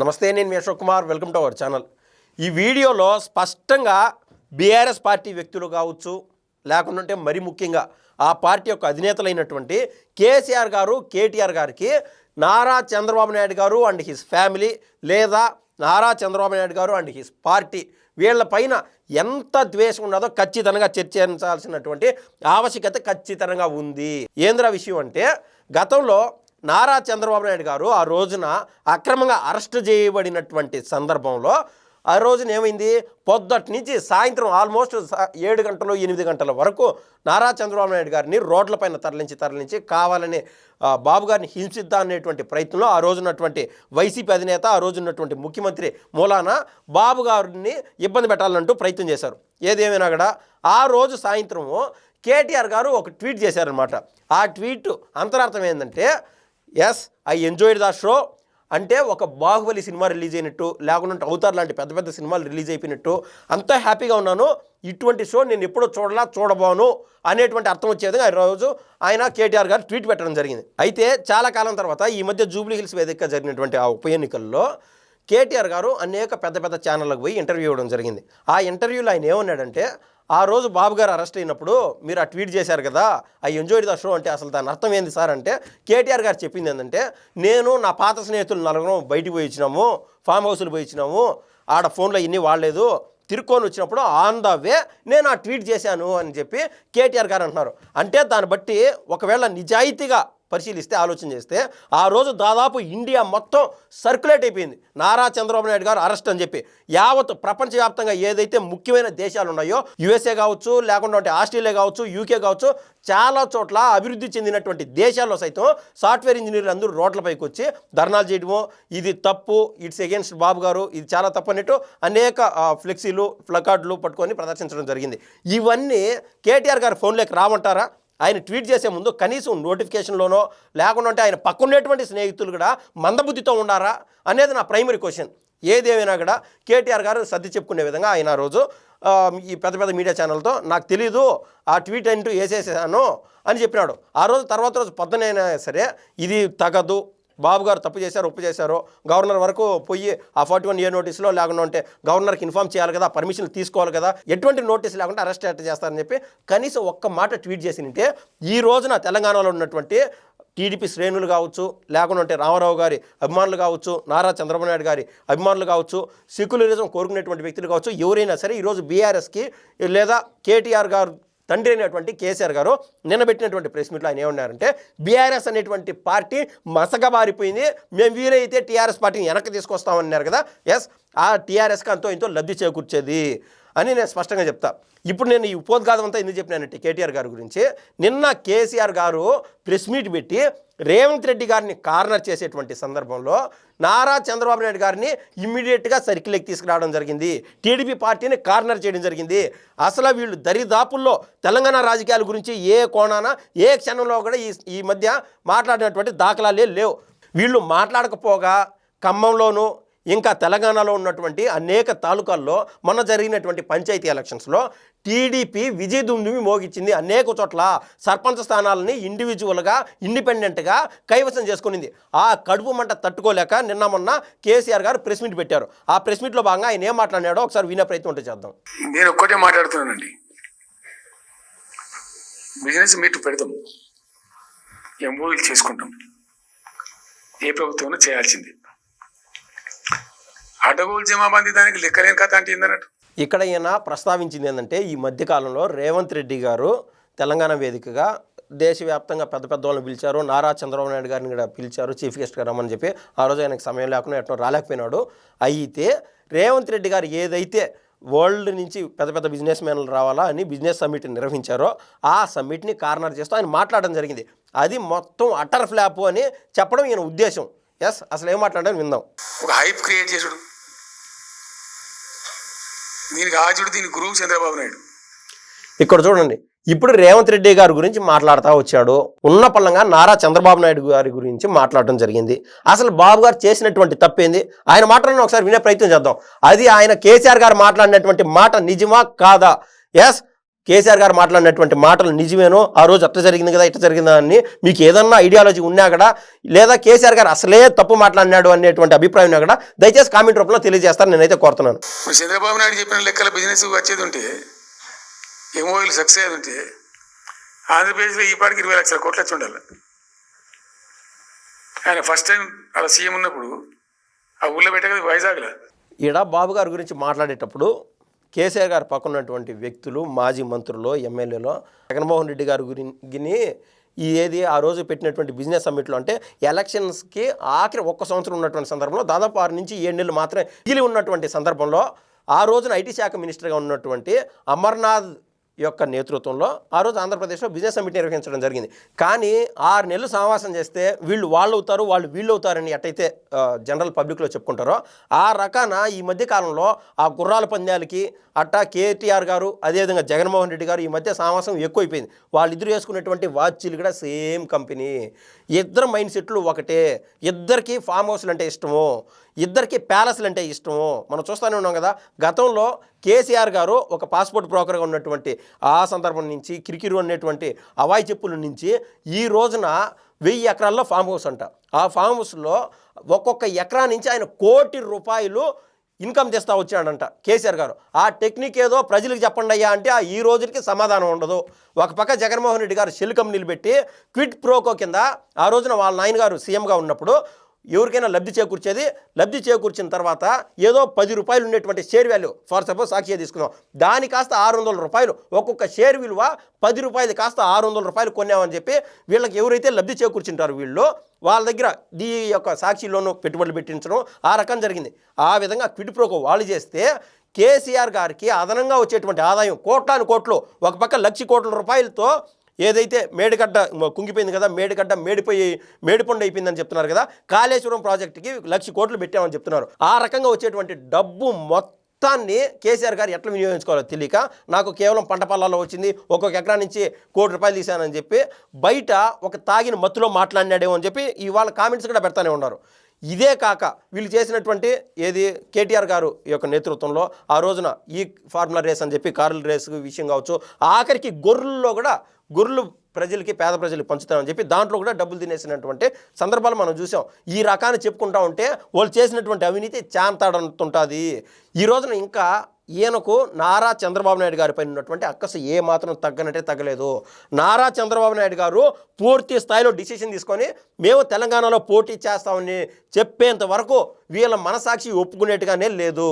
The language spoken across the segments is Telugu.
నమస్తే నేను మీ Ashok Kumar. Welcome to our channel. ఈ వీడియోలో స్పష్టంగా బీఆర్ఎస్ పార్టీ వ్యక్తులు కావచ్చు లేకుంటే మరి ముఖ్యంగా ఆ పార్టీ యొక్క అధినేతలైనటువంటి కేసీఆర్ గారు కేటీఆర్ గారికి నారా చంద్రబాబు నాయుడు గారు అండ్ హిస్ ఫ్యామిలీ లేదా నారా చంద్రబాబు నాయుడు గారు అండ్ హిస్ పార్టీ వీళ్ళపైన ఎంత ద్వేషం ఉన్నదో ఖచ్చితంగా చర్చించాల్సినటువంటి ఆవశ్యకత ఖచ్చితంగా ఉంది. ఏంద్ర విషయం అంటే గతంలో నారా చంద్రబాబు నాయుడు గారు ఆ రోజున అక్రమంగా అరెస్ట్ చేయబడినటువంటి సందర్భంలో ఆ రోజున ఏమైంది? పొద్దుటి నుంచి సాయంత్రం ఆల్మోస్ట్ ఏడు గంటలు ఎనిమిది గంటల వరకు నారా చంద్రబాబు నాయుడు గారిని రోడ్లపైన తరలించి తరలించి కావాలని బాబు గారిని హింసిద్దాం అనేటువంటి ప్రయత్నంలో ఆ రోజున్నటువంటి వైసీపీ అధినేత ఆ రోజున్నటువంటి ముఖ్యమంత్రి మూలాన బాబు గారిని ఇబ్బంది పెట్టాలంటూ ప్రయత్నం చేశారు. ఏదేమైనా కూడా ఆ రోజు సాయంత్రము కేటీఆర్ గారు ఒక ట్వీట్ చేశారనమాట ఆ ట్వీట్ అంతరార్థం ఏంటంటే yes I enjoyed the show అంటే ఒక బాహుబలి సినిమా రిలీజ్ అయినట్టు లేకుంటే అవుతారు లాంటి పెద్ద పెద్ద సినిమాలు రిలీజ్ అయిపోయినట్టు అంతా హ్యాపీగా ఉన్నాను. ఇటువంటి షో నేను ఎప్పుడూ చూడలా చూడబోను అనేటువంటి అర్థం వచ్చేది ఆ రోజు ఆయన కేటీఆర్ గారు ట్వీట్ పెట్టడం జరిగింది. అయితే చాలా కాలం తర్వాత ఈ మధ్య జూబ్లీ హిల్స్ వేదికగా జరిగినటువంటి ఆ ఉప ఎన్నికల్లో కేటీఆర్ గారు అనేక పెద్ద పెద్ద ఛానళ్ళకు పోయి ఇంటర్వ్యూ ఇవ్వడం జరిగింది. ఆ ఇంటర్వ్యూలో ఆయన ఏమన్నాడంటే ఆ రోజు బాబు గారు అరెస్ట్ అయినప్పుడు మీరు ఆ ట్వీట్ చేశారు కదా ఐ ఎంజాయిడ్ ద షో అంటే అసలు దాని అర్థం ఏంది సార్ అంటే కేటీఆర్ గారు చెప్పింది ఏంటంటే నేను నా పాత స్నేహితులు నలుగురం బయటికి పోయి ఇచ్చినాము ఫామ్ హౌస్లు పోయి ఇచ్చినాము ఆడ ఫోన్లో ఇన్ని వాడలేదు తిరుక్కొని వచ్చినప్పుడు ఆన్ ద వే నేను ఆ ట్వీట్ చేశాను అని చెప్పి కేటీఆర్ గారు అంటున్నారు. అంటే దాన్ని బట్టి ఒకవేళ నిజాయితీగా పరిశీలిస్తే ఆలోచన చేస్తే ఆ రోజు దాదాపు ఇండియా మొత్తం సర్క్యులేట్ అయిపోయింది. నారా చంద్రబాబు నాయుడు గారు అరెస్ట్ అని చెప్పి. యావత్ ప్రపంచవ్యాప్తంగా ఏదైతే ముఖ్యమైన దేశాలు ఉన్నాయో యుఎస్ఏ కావచ్చు లేకుండా ఉంటే ఆస్ట్రేలియా కావచ్చు యూకే కావచ్చు చాలా చోట్ల అభివృద్ధి చెందినటువంటి దేశాల్లో సైతం సాఫ్ట్వేర్ ఇంజనీర్లు అందరూ రోడ్లపైకి వచ్చి ధర్నాలు చేయడము. ఇది తప్పు ఇట్స్ అగేన్స్ట్ బాబు గారు ఇది చాలా తప్పు అన్నట్టు అనేక ఫ్లెక్సీలు ప్లకార్డులు పట్టుకొని ప్రదర్శించడం జరిగింది. ఇవన్నీ కేటీఆర్ గారు ఫోన్లోకి రామంటారా? ఆయన ట్వీట్ చేసే ముందు కనీసం నోటిఫికేషన్లోనో లేకుండా ఉంటే ఆయన పక్కనున్నటువంటి స్నేహితులు కూడా మందబుద్ధితో ఉన్నారా అనేది నా ప్రైమరీ క్వశ్చన్ ఏదేమైనా కూడా కేటీఆర్ గారు సర్ది చెప్పుకునే విధంగా ఆయన రోజు ఈ పెద్ద పెద్ద మీడియా ఛానల్తో నాకు తెలీదు ఆ ట్వీట్ అంటూ వేసేసాను అని చెప్పినాడు. ఆ రోజు తర్వాత రోజు పొద్దునైనా సరే ఇది తగదు బాబు గారు తప్పు చేశారు ఒప్పు చేశారు గవర్నర్ వరకు పోయి ఆ ఫార్టీ వన్ ఏ నోటీస్లో లేకుండా ఉంటే గవర్నర్కి ఇన్ఫామ్ చేయాలి కదా పర్మిషన్ తీసుకోవాలి కదా ఎటువంటి నోటీస్ లేకుండా అరెస్ట్ ఎట్ట చేస్తారని చెప్పి కనీసం ఒక్క మాట ట్వీట్ చేసి ఉంటే ఈ రోజున తెలంగాణలో ఉన్నటువంటి టీడీపీ శ్రేణులు కావచ్చు లేకుండా ఉంటే రామారావు గారి అభిమానులు కావచ్చు నారా చంద్రబాబు నాయుడు గారి అభిమానులు కావచ్చు సెక్యులరిజం కోరుకునేటువంటి వ్యక్తులు కావచ్చు ఎవరైనా సరే ఈరోజు బీఆర్ఎస్కి లేదా కేటీఆర్ గారు తండ్రి అయినటువంటి కేసీఆర్ గారు నిన్నబెట్టినటువంటి ప్రెస్ మీట్లో ఆయన ఏమన్నారంటే బీఆర్ఎస్ అనేటువంటి పార్టీ మసగబారిపోయింది మేము వీలైతే టీఆర్ఎస్ పార్టీని వెనక్కి తీసుకొస్తామన్నారు కదా ఎస్ ఆ టీఆర్ఎస్కి అంతో ఇంతో లబ్ధి చేకూర్చేది అని నేను స్పష్టంగా చెప్తా. ఇప్పుడు నేను ఈ ఉపోద్ఘాతం అంతా ఎందుకు చెప్పినానంటే కేటీఆర్ గారి గురించి నిన్న కేసీఆర్ గారు ప్రెస్ మీట్ పెట్టి రేవంత్ రెడ్డి గారిని కార్నర్ చేసేటువంటి సందర్భంలో నారా చంద్రబాబు నాయుడు గారిని ఇమ్మీడియట్గా సర్కిల్కి తీసుకురావడం జరిగింది. టీడీపీ పార్టీని కార్నర్ చేయడం జరిగింది. అసలు వీళ్ళు దరిదాపుల్లో తెలంగాణ రాజకీయాల గురించి ఏ కోణాన ఏ క్షణంలో కూడా ఈ ఈ మధ్య మాట్లాడినటువంటి దాఖలాలే లేవు. వీళ్ళు మాట్లాడకపోగా ఖమ్మంలోనూ ఇంకా తెలంగాణలో ఉన్నటువంటి అనేక తాలూకాల్లో మొన్న జరిగినటువంటి పంచాయతీ ఎలక్షన్స్లో టీడీపీ విజయ దుమ్దుమి మోగించింది అనేక చోట్ల సర్పంచ్ స్థానాలని ఇండివిజువల్గా ఇండిపెండెంట్గా కైవసం చేసుకునింది. ఆ కడుపు మంట తట్టుకోలేక నిన్న మొన్న కేసీఆర్ గారు ప్రెస్ మీట్ పెట్టారు. ఆ ప్రెస్ మీట్లో భాగంగా ఆయన ఏం మాట్లాడాడో ఒకసారి వినే ప్రయత్నం ఉంటే చేద్దాం. నేను ఒక్కటే మాట్లాడుతున్నానండి. బిజినెస్ మీట్ పెడతాం. ఎంఓఈలు చేసుకుంటాం. ఏ ప్రభుత్వం చేయాల్సింది. అడ్డగోలు జమాబందీ దానికి లెక్కలేని కథ అంటే ఏందన్నట్టు? ఇక్కడ ఈయన ప్రస్తావించింది ఏంటంటే ఈ మధ్యకాలంలో రేవంత్ రెడ్డి గారు తెలంగాణ వేదికగా దేశవ్యాప్తంగా పెద్ద పెద్ద వాళ్ళని పిలిచారు. నారా చంద్రబాబు నాయుడు గారిని కూడా పిలిచారు చీఫ్ గెస్ట్ గారు రమ్మని చెప్పి. ఆ రోజు ఆయనకు సమయం లేకుండా ఎట్లా రాలేకపోయినాడు. అయితే రేవంత్ రెడ్డి గారు ఏదైతే వరల్డ్ నుంచి పెద్ద పెద్ద బిజినెస్ మ్యాన్లు రావాలా అని బిజినెస్ సమ్మిట్ నిర్వహించారో ఆ సమ్మిట్ని కార్నర్ చేస్తూ ఆయన మాట్లాడడం జరిగింది. అది మొత్తం అటర్ ఫ్లాప్ అని చెప్పడం ఈయన ఉద్దేశం. ఎస్ అసలు ఏం మాట్లాడాలని విందాం. ఒక హైప్ క్రియేట్ చేసుడు దీనికి ఆజుడు దీని గురువు చంద్రబాబు నాయుడు. ఇక్కడ చూడండి ఇప్పుడు రేవంత్ రెడ్డి గారి గురించి మాట్లాడుతూ వచ్చాడు. ఉన్న పళ్ళంగా నారా చంద్రబాబు నాయుడు గారి గురించి మాట్లాడడం జరిగింది. అసలు బాబు గారు చేసినటువంటి తప్పేంది? ఆయన మాటలను ఒకసారి వినే ప్రయత్నం చేద్దాం. అది ఆయన కేసీఆర్ గారు మాట్లాడినటువంటి మాట నిజమా కాదా? ఎస్ కేసీఆర్ గారు మాట్లాడినటువంటి మాటలు నిజమేనో ఆ రోజు అట్ట జరిగింది కదా ఇట్ట జరిగిందా అని మీకు ఏదన్నా ఐడియాలజీ ఉన్నా కూడా లేదా కేసీఆర్ గారు అసలే తప్పు మాట్లాడినాడు అనేటువంటి అభిప్రాయం ఉన్నా కూడా దయచేసి కామెంట్ రూపంలో తెలియజేస్తారని నేనైతే కోరుతున్నాను. చంద్రబాబు నాయుడు చెప్పిన లెక్కల బిజినెస్ వచ్చేది ఉంటే ఎంఓఈలు సక్సెస్ అయ్యేది ఉంటే ఆంధ్రప్రదేశ్లో ఈ పాటికి ఇరవై లక్షల కోట్లు వచ్చి ఉండాలి. ఆయన ఫస్ట్ టైం అలా సీఎం ఉన్నప్పుడు ఆ ఊళ్ళో పెట్టగది వైజాగ్లో. ఈడ బాబు గారి గురించి మాట్లాడేటప్పుడు కేసీఆర్ గారు పక్కనటువంటి వ్యక్తులు మాజీ మంత్రులు ఎమ్మెల్యేలు జగన్మోహన్ రెడ్డి గారి గురించి ఈ ఏది ఆ రోజు పెట్టినటువంటి బిజినెస్ సమ్మిట్లో అంటే ఎలక్షన్స్కి ఆఖరి ఒక్క సంవత్సరం ఉన్నటువంటి సందర్భంలో దాదాపు ఆరు నుంచి ఏడు నెలలు మాత్రమే మిగిలి ఉన్నటువంటి సందర్భంలో ఆ రోజున ఐటీ శాఖ మినిస్టర్గా ఉన్నటువంటి అమర్నాథ్ యొక్క నేతృత్వంలో ఆ రోజు ఆంధ్రప్రదేశ్లో బిజినెస్ సమిట్ నిర్వహించడం జరిగింది. కానీ ఆరు నెలలు సమావేశం చేస్తే వీళ్ళు వాళ్ళు అవుతారు వాళ్ళు వీళ్ళు అవుతారని ఎట్టయితే జనరల్ పబ్లిక్లో చెప్పుకుంటారో ఆ రకాన ఈ మధ్య కాలంలో ఆ గుర్రాల పందాలకి అట్టా కేటీఆర్ గారు అదేవిధంగా జగన్మోహన్ రెడ్డి గారు ఈ మధ్య సమావేశం ఎక్కువైపోయింది. వాళ్ళిద్దరు వేసుకున్నటువంటి వాచ్లు కూడా సేమ్ కంపెనీ. ఇద్దరు మైండ్ సెట్లు ఒకటే. ఇద్దరికి ఫామ్ హౌస్లు అంటే ఇష్టము. ఇద్దరికి ప్యాలెస్లు అంటే ఇష్టము. మనం చూస్తూనే ఉన్నాం కదా గతంలో కేసీఆర్ గారు ఒక పాస్పోర్ట్ బ్రోకర్గా ఉన్నటువంటి ఆ సందర్భం నుంచి కిరికిరు అనేటువంటి అవాయి చెప్పుల నుంచి ఈ రోజున వెయ్యి ఎకరాల్లో ఫామ్ హౌస్ అంట. ఆ ఫామ్ హౌస్లో ఒక్కొక్క ఎకరా నుంచి ఆయన కోటి రూపాయలు ఇన్కమ్ తెస్తా వచ్చాడంట కేసీఆర్ గారు. ఆ టెక్నిక్ ఏదో ప్రజలకు చెప్పండి అయ్యా అంటే ఆ ఈ రోజుకి సమాధానం ఉండదు. ఒక పక్క జగన్మోహన్ రెడ్డి గారు షెల్ కంపెనీలు పెట్టి క్విట్ ప్రోకో కింద ఆ రోజున వాళ్ళ నాయన గారు సీఎంగా ఉన్నప్పుడు ఎవరికైనా లబ్ధి చేకూర్చేది లబ్ధి చేకూర్చిన తర్వాత ఏదో పది రూపాయలు ఉండేటువంటి share value for suppose Sakshi తీసుకుందాం దాని కాస్త ఆరు వందల రూపాయలు ఒక్కొక్క షేర్ విలువ పది రూపాయలు కాస్త ఆరు వందల రూపాయలు కొన్నామని చెప్పి వీళ్ళకి ఎవరైతే లబ్ధి చేకూర్చుంటారు వీళ్ళు వాళ్ళ దగ్గర ఈ యొక్క సాక్షిలోను పెట్టుబడులు పెట్టించడం ఆ రకం జరిగింది. ఆ విధంగా క్విడ్ప్రోకో వాళ్ళు చేస్తే కేసీఆర్ గారికి అదనంగా వచ్చేటువంటి ఆదాయం కోట్లాను కోట్లు ఒక పక్క లక్ష కోట్ల రూపాయలతో ఏదైతే మేడిగడ్డ కుంగిపోయింది కదా మేడిగడ్డ మేడిపోయి మేడిపండు అయిపోయిందని చెప్తున్నారు కదా కాళేశ్వరం ప్రాజెక్టుకి లక్ష కోట్లు పెట్టామని చెప్తున్నారు. ఆ రకంగా వచ్చేటువంటి డబ్బు మొత్తాన్ని కేసీఆర్ గారు ఎట్లా వినియోగించుకోవాలో తెలియక నాకు కేవలం పంట పొలాల్లో వచ్చింది ఒక్కొక్క ఎకరా నుంచి కోటి రూపాయలు తీశానని చెప్పి బయట ఒక తాగిన మత్తులో మాట్లాడినాడేమో అని చెప్పి ఇవాళ కామెంట్స్ కూడా పెడతానే ఉన్నారు. ఇదే కాక వీళ్ళు చేసినటువంటి ఏది కేటీఆర్ గారు ఈ యొక్క నేతృత్వంలో ఆ రోజున ఈ ఫార్ములా రేస్ అని చెప్పి కార్ల రేస్ విషయం కావచ్చు ఆఖరికి గొర్రెల్లో కూడా గొర్రెలు ప్రజలకి పేద ప్రజలకు పంచుతామని చెప్పి దాంట్లో కూడా డబ్బులు తినేసినటువంటి సందర్భాలు మనం చూసాం. ఈ రకాన్ని చెప్పుకుంటా ఉంటే వాళ్ళు చేసినటువంటి అవినీతి చాంతాడంతుంటుంది. ఈ రోజున ఇంకా ఈయనకు నారా చంద్రబాబు నాయుడు గారి పైన ఉన్నటువంటి అక్కసు ఏ మాత్రం తగ్గనట్టే తగ్గలేదు. నారా చంద్రబాబు నాయుడు గారు పూర్తి స్థాయిలో డిసిషన్ తీసుకొని మేము తెలంగాణలో పోటీ చేస్తామని చెప్పేంత వరకు వీళ్ళ మనసాక్షి ఒప్పుకునేట్టుగానే లేదు.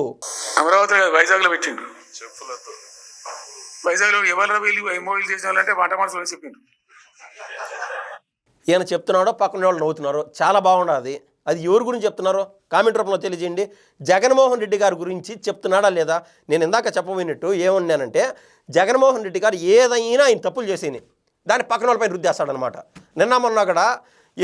అమరావతి వైజాగ్లో పెట్టిండు వైజాగ్లో ఎవరు వీళ్ళు ఎంఓఈలు చేసిన వాళ్ళంటే వంట మనసులో చెప్పిండు ఈయన చెప్తున్నాడో పక్కన వాళ్ళు నవ్వుతున్నారో. చాలా బాగుండదు అది ఎవరి గురించి చెప్తున్నారో కామెంట్ రూపంలో తెలియజేయండి. జగన్మోహన్ రెడ్డి గారి గురించి చెప్తున్నాడా లేదా? నేను ఇందాక చెప్పబోయినట్టు ఏమన్నానంటే జగన్మోహన్ రెడ్డి గారు ఏదైనా ఆయన తప్పులు చేసేని దాని పక్కన వాళ్ళపై రుద్దేస్తాడనమాట. నిన్న మొన్న కూడా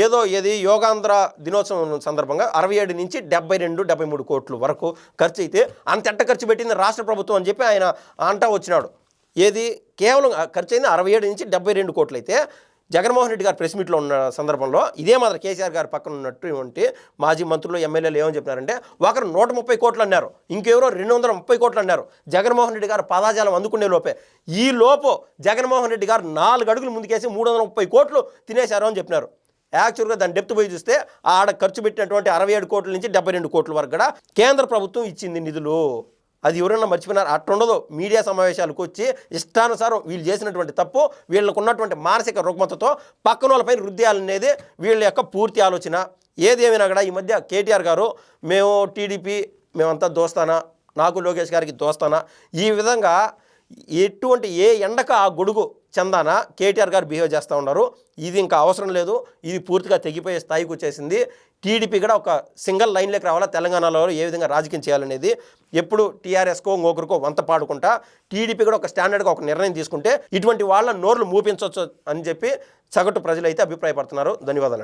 ఏదో ఏది యోగాంధ్ర దినోత్సవం సందర్భంగా అరవై ఏడు నుంచి డెబ్బై రెండు డెబ్బై మూడు కోట్లు వరకు ఖర్చు అయితే అంత ఎట్ట ఖర్చు పెట్టింది రాష్ట్ర ప్రభుత్వం అని చెప్పి ఆయన అంటా వచ్చినాడు. ఏది కేవలం ఖర్చు అయింది అరవై ఏడు నుంచి డెబ్బై రెండు కోట్లు అయితే జగన్మోహన్ రెడ్డి గారు ప్రెస్ మీట్లో ఉన్న సందర్భంలో ఇదే మాత్రం కేసీఆర్ గారు పక్కన ఉన్నటువంటి మాజీ మంత్రులు ఎమ్మెల్యేలు ఏమని చెప్పినారంటే ఒకరు నూట ముప్పై కోట్లు అన్నారు ఇంకెవరో రెండు వందల ముప్పై కోట్లు అన్నారు. జగన్మోహన్ రెడ్డి గారు పదాజాలం అందుకునే లోపే ఈ లోపు జగన్మోహన్ రెడ్డి గారు నాలుగు అడుగులు ముందుకేసి మూడు వందల ముప్పై కోట్లు తినేశారు అని చెప్పినారు. యాక్చువల్గా దాని డెప్త్ పోయి చూస్తే ఆడ ఖర్చు పెట్టినటువంటి అరవై ఏడు కోట్ల నుంచి డెబ్బై రెండు కోట్ల వరకు కూడా కేంద్ర ప్రభుత్వం ఇచ్చింది నిధులు. అది ఎవరైనా మర్చిపోయినారు అట్టుండదు మీడియా సమావేశాలకు వచ్చి ఇష్టానుసారం వీళ్ళు చేసినటువంటి తప్పు వీళ్ళకు ఉన్నటువంటి మానసిక రుగ్మతతో పక్కన వాళ్ళపై రుద్దేయాలనేది వీళ్ళ యొక్క పూర్తి ఆలోచన. ఏదేమైనా కూడా ఈ మధ్య కేటీఆర్ గారు మేము టీడీపీ మేమంతా దోస్తానా? నాకు లోకేష్ గారికి దోస్తానా? ఈ విధంగా ఎటువంటి ఏ ఎండక ఆ గొడుగు చందాన కేటీఆర్ గారు బిహేవ్ చేస్తూ ఉన్నారు. ఇది ఇంకా అవసరం లేదు. ఇది పూర్తిగా తెగిపోయే స్థాయికి వచ్చేసింది. టీడీపీ కూడా ఒక సింగిల్ లైన్లోకి రావాలా? తెలంగాణలో ఏ విధంగా రాజకీయం చేయాలనేది ఎప్పుడు టీఆర్ఎస్కో ఇంకొకరికో వంత పాడుకుంటా టీడీపీ కూడా ఒక స్టాండర్డ్గా ఒక నిర్ణయం తీసుకుంటే ఇటువంటి వాళ్ళ నోర్లు మూపించవచ్చు అని చెప్పి సగటు ప్రజలు అయితే అభిప్రాయపడుతున్నారు. ధన్యవాదాలు.